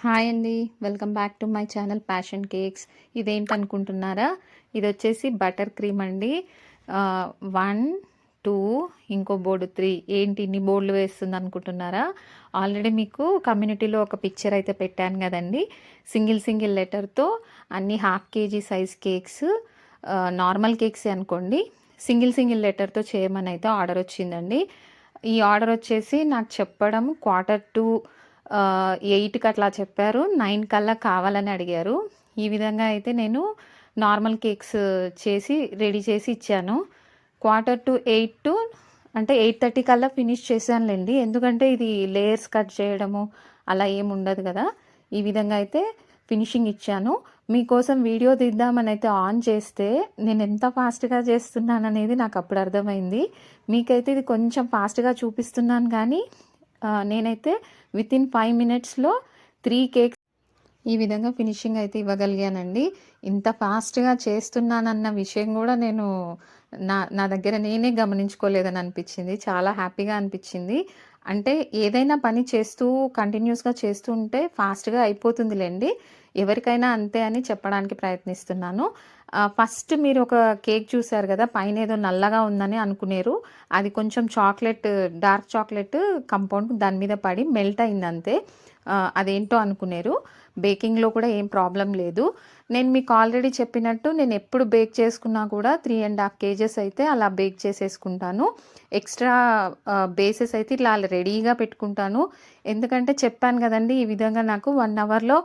Hi అండి. Welcome back to my channel passion cakes. ఇదేంటనుకుంటున్నారా? ఇది వచ్చేసి బటర్ క్రీమ్ అండి. వన్ టూ ఇంకో బోర్డు త్రీ. ఏంటి ఇన్ని బోర్డులు వేస్తుంది అనుకుంటున్నారా ఆల్రెడీ మీకు కమ్యూనిటీలో ఒక పిక్చర్ అయితే పెట్టాను కదండి. సింగిల్ సింగిల్ లెటర్తో అన్ని half KG size cakes normal cakes అనుకోండి. సింగిల్ సింగిల్ లెటర్తో చేయమని అయితే ఆర్డర్ వచ్చిందండి ఈ ఆర్డర్ వచ్చేసి నాకు చెప్పడం క్వార్టర్ టూ ఎయిట్కి అట్లా చెప్పారు. నైన్ కల్లా కావాలని అడిగారు. ఈ విధంగా అయితే నేను నార్మల్ కేక్స్ చేసి రెడీ చేసి ఇచ్చాను. క్వార్టర్ టు ఎయిట్ టు అంటే ఎయిట్ థర్టీ కల్లా ఫినిష్ చేశానులేండి. ఎందుకంటే ఇది లేయర్స్ కట్ చేయడము అలా ఏమి ఉండదు కదా. ఈ విధంగా అయితే ఫినిషింగ్ ఇచ్చాను. మీకోసం వీడియో తీద్దామని అయితే ఆన్ చేస్తే నేను ఎంత ఫాస్ట్గా చేస్తున్నాను అనేది నాకు అప్పుడు అర్థమైంది. మీకైతే ఇది కొంచెం ఫాస్ట్గా చూపిస్తున్నాను కానీ నేనైతే విత్ ఇన్ ఫైవ్ మినిట్స్లో త్రీ కేక్స్ ఈ విధంగా ఫినిషింగ్ అయితే ఇవ్వగలిగానండి. ఇంత ఫాస్ట్గా చేస్తున్నానన్న విషయం కూడా నేను నా నా దగ్గర నేనే గమనించుకోలేదని అనిపించింది. చాలా హ్యాపీగా అనిపించింది. అంటే ఏదైనా పని చేస్తూ కంటిన్యూస్గా చేస్తూ ఉంటే ఫాస్ట్గా అయిపోతుందిలేండి. ఎవరికైనా అంతే అని చెప్పడానికి ప్రయత్నిస్తున్నాను. ఫస్ట్ మీరు ఒక కేక్ చూసారు కదా పైన ఏదో నల్లగా ఉందని అనుకునేరు. అది కొంచెం చాక్లెట్ డార్క్ చాక్లెట్ కంపౌండ్ దాని మీద పడి మెల్ట్ అయింది అంతే. అదేంటో అనుకునేరు. బేకింగ్లో కూడా ఏం ప్రాబ్లం లేదు. నేను మీకు ఆల్రెడీ చెప్పినట్టు నేను ఎప్పుడు బేక్ చేసుకున్నా కూడా త్రీ అండ్ హాఫ్ కేజెస్ అయితే అలా బేక్ చేసేసుకుంటాను. ఎక్స్ట్రా బేసెస్ అయితే ఇట్లా రెడీగా పెట్టుకుంటాను. ఎందుకంటే చెప్పాను కదండి ఈ విధంగా నాకు వన్ అవర్లో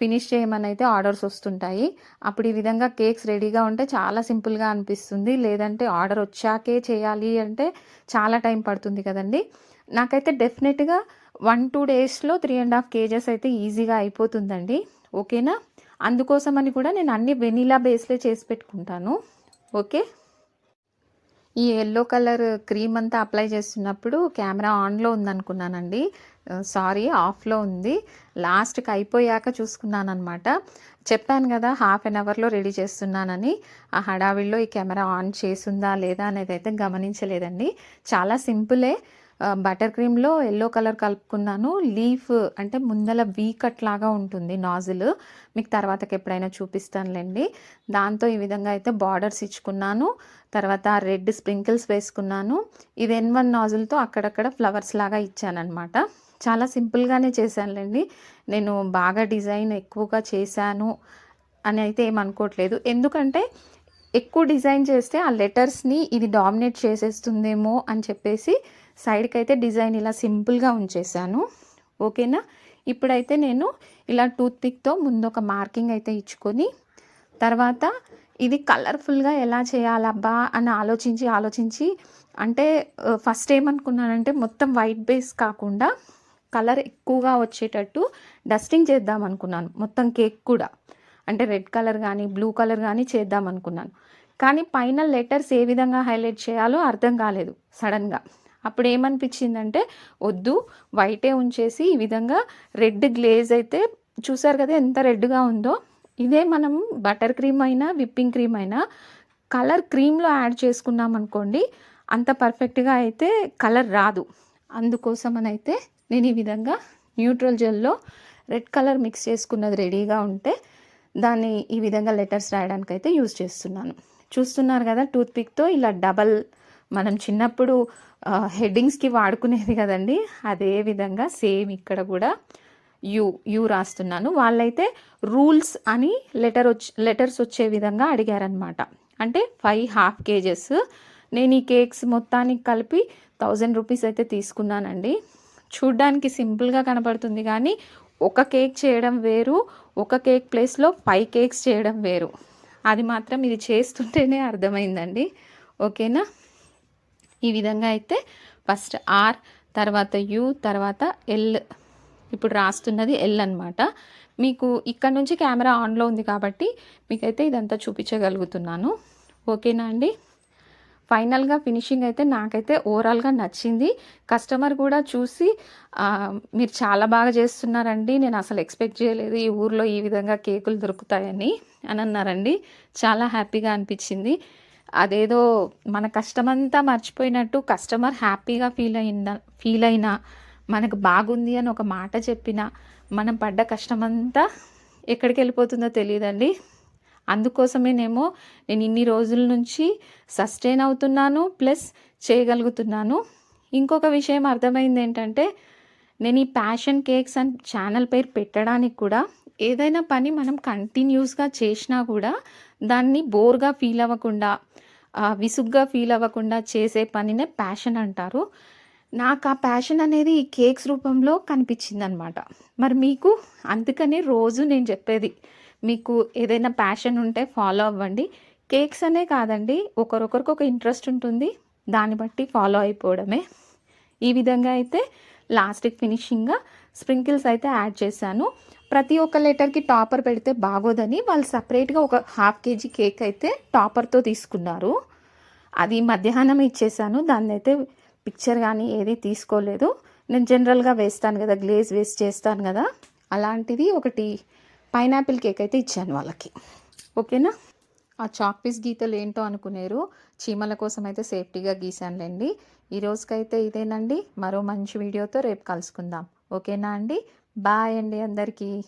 ఫినిష్ చేయమని అయితే ఆర్డర్స్ వస్తుంటాయి. అప్పుడు ఈ విధంగా కేక్స్ రెడీగా ఉంటే చాలా సింపుల్గా అనిపిస్తుంది. లేదంటే ఆర్డర్ వచ్చాకే చేయాలి అంటే చాలా టైం పడుతుంది కదండి. నాకైతే డెఫినెట్గా వన్ టూ డేస్లో త్రీ అండ్ హాఫ్ కేజెస్ అయితే ఈజీగా అయిపోతుందండి. ఓకేనా? అందుకోసమని కూడా నేను అన్ని వెనీలా బేస్లే చేసి పెట్టుకుంటాను. ఓకే? ఈ ఎల్లో కలర్ క్రీమ్ అంతా అప్లై చేస్తున్నప్పుడు కెమెరా ఆన్లో ఉందనుకున్నానండి. సారీ ఆఫ్లో ఉంది. లాస్ట్కి అయిపోయాక చూసుకున్నాను అనమాట చెప్పాను కదా హాఫ్ అన్ అవర్లో రెడీ చేస్తున్నానని. ఆ హడావిడిలో ఈ కెమెరా ఆన్ చేసిందా లేదా అనేది అయితే గమనించలేదండి. చాలా సింపులే. బటర్ క్రీమ్లో ఎల్లో కలర్ కలుపుకున్నాను. లీఫ్ అంటే ముందల వీ కట్ లాగా ఉంటుంది నాజిల్. మీకు తర్వాతకి ఎప్పుడైనా చూపిస్తానులేండి. దాంతో ఈ విధంగా అయితే బార్డర్స్ ఇచ్చుకున్నాను. తర్వాత రెడ్ స్ప్రింకిల్స్ వేసుకున్నాను. ఇది ఎన్ వన్ నాజిల్తో అక్కడక్కడ ఫ్లవర్స్ లాగా ఇచ్చానమాట చాలా సింపుల్గానే చేశానులేండి. నేను బాగా డిజైన్ ఎక్కువగా చేశాను అని అయితే ఏమనుకోవట్లేదు. ఎందుకంటే ఎక్కువ డిజైన్ చేస్తే ఆ లెటర్స్ని ఇది డామినేట్ చేసేస్తుందేమో అని చెప్పేసి సైడ్కి అయితే డిజైన్ ఇలా సింపుల్గా ఉంచేసాను ఓకేనా? ఇప్పుడైతే నేను ఇలా టూత్ పిక్తో ముందు ఒక మార్కింగ్ అయితే ఇచ్చుకొని తర్వాత ఇది కలర్ఫుల్గా ఎలా చేయాలబ్బా అని ఆలోచించి ఆలోచించి అంటే ఫస్ట్ ఏమనుకున్నానంటే మొత్తం వైట్ బేస్ కాకుండా కలర్ ఎక్కువగా వచ్చేటట్టు డస్టింగ్ చేద్దాం అనుకున్నాను. మొత్తం కేక్ కూడా. అంటే రెడ్ కలర్ కానీ బ్లూ కలర్ కానీ చేద్దాం అనుకున్నాను. కానీ పైన లెటర్స్ ఏ విధంగా హైలైట్ చేయాలో అర్థం కాలేదు సడన్గా. అప్పుడు ఏమనిపించిందంటే వద్దు వైటే ఉంచేసి ఈ విధంగా రెడ్ గ్లేజ్ అయితే చూసారు కదా ఎంత రెడ్గా ఉందో. ఇదే మనం బటర్ క్రీమ్ అయినా విప్పింగ్ క్రీమ్ అయినా కలర్ క్రీమ్లో యాడ్ చేసుకున్నాం అనుకోండి అంత పర్ఫెక్ట్గా అయితే కలర్ రాదు. అందుకోసం అయితే నేను ఈ విధంగా న్యూట్రల్ జెల్లో రెడ్ కలర్ మిక్స్ చేసుకున్నది రెడీగా ఉంటే దాన్ని ఈ విధంగా లెటర్స్ రాయడానికి అయితే యూజ్ చేస్తున్నాను. చూస్తున్నారు కదా టూత్పిక్తో ఇలా డబల్ మనం చిన్నప్పుడు హెడ్డింగ్స్కి వాడుకునేది కదండి అదే విధంగా సేమ్ ఇక్కడ కూడా యూ యూ రాస్తున్నాను. వాళ్ళైతే రూల్స్ అని లెటర్ వచ్చి లెటర్స్ వచ్చే విధంగా అడిగారనమాట అంటే ఫైవ్ హాఫ్ కేజెస్ నేను ఈ కేక్స్ మొత్తానికి కలిపి థౌజండ్ రూపీస్ అయితే తీసుకున్నానండి. చూడ్డానికి సింపుల్గా కనపడుతుంది కానీ ఒక కేక్ చేయడం వేరు ఒక కేక్ ప్లేస్లో ఫైవ్ కేక్స్ చేయడం వేరు. అది మాత్రం ఇది చేస్తుంటేనే అర్థమైందండి. ఓకేనా? ఈ విధంగా అయితే ఫస్ట్ ఆర్ తర్వాత యు తర్వాత ఎల్. ఇప్పుడు రాస్తున్నది ఎల్ అనమాట మీకు ఇక్కడ నుంచి కెమెరా ఆన్లో ఉంది కాబట్టి మీకైతే ఇదంతా చూపించగలుగుతున్నాను. ఓకేనా అండి? ఫైనల్గా ఫినిషింగ్ అయితే నాకైతే ఓవరాల్గా నచ్చింది. కస్టమర్ కూడా చూసి మీరు చాలా బాగా చేస్తున్నారండి. నేను అసలు ఎక్స్పెక్ట్ చేయలేదు ఈ ఊర్లో ఈ విధంగా కేకులు దొరుకుతాయని అని అన్నారండి. చాలా హ్యాపీగా అనిపించింది. అదేదో మన కష్టమంతా మర్చిపోయినట్టు కస్టమర్ హ్యాపీగా ఫీల్ అయిన ఫీల్ అయినా మనకు బాగుంది అని ఒక మాట చెప్పిన మనం పడ్డ కష్టమంతా ఎక్కడికి వెళ్ళిపోతుందో తెలియదండి. అందుకోసమేనేమో నేను ఇన్ని రోజుల నుంచి సస్టైన్ అవుతున్నాను ప్లస్ చేయగలుగుతున్నాను. ఇంకొక విషయం అర్థమైంది ఏంటంటే నేను ఈ ప్యాషన్ కేక్స్ అండ్ ఛానల్ పేరు పెట్టడానికి కూడా ఏదైనా పని మనం కంటిన్యూస్గా చేసినా కూడా దాన్ని బోర్గా ఫీల్ అవ్వకుండా విసుగ్గా ఫీల్ అవ్వకుండా చేసే పనినే ప్యాషన్ అంటారు. నాకు ఆ ప్యాషన్ అనేది ఈ కేక్స్ రూపంలో కనిపించింది అనమాట మరి మీకు అందుకనే రోజు నేను చెప్పేది మీకు ఏదైనా ప్యాషన్ ఉంటే ఫాలో అవ్వండి. కేక్స్ అనే కాదండి ఒకరొకరికి ఒక ఇంట్రెస్ట్ ఉంటుంది. దాన్ని బట్టి ఫాలో అయిపోవడమే. ఈ విధంగా అయితే లాస్ట్కి ఫినిషింగ్గా స్ప్రింకిల్స్ అయితే యాడ్ చేశాను. ప్రతి ఒక్క లెటర్కి టాపర్ పెడితే బాగోదని వాళ్ళు సపరేట్గా ఒక హాఫ్ కేజీ కేక్ అయితే టాపర్తో తీసుకున్నారు. అది మధ్యాహ్నం ఇచ్చేసాను దాన్ని అయితే పిక్చర్ కానీ ఏది తీసుకోలేదు. నేను జనరల్గా వేస్తాను కదా గ్లేజ్ వేస్ట్ చేస్తాను కదా. అలాంటిది ఒకటి పైనాపిల్ కేక్ అయితే ఇచ్చాను వాళ్ళకి. ఓకేనా? ఆ చాక్ పీస్ గీతలు ఏంటో అనుకునేరు. చీమల కోసం అయితే సేఫ్టీగా గీసానులేండి ఈ రోజుకైతే ఇదేనండి. మరో మంచి వీడియోతో రేపు కలుసుకుందాం. ఓకేనా అండి? బాయ్ అండి అందరికీ.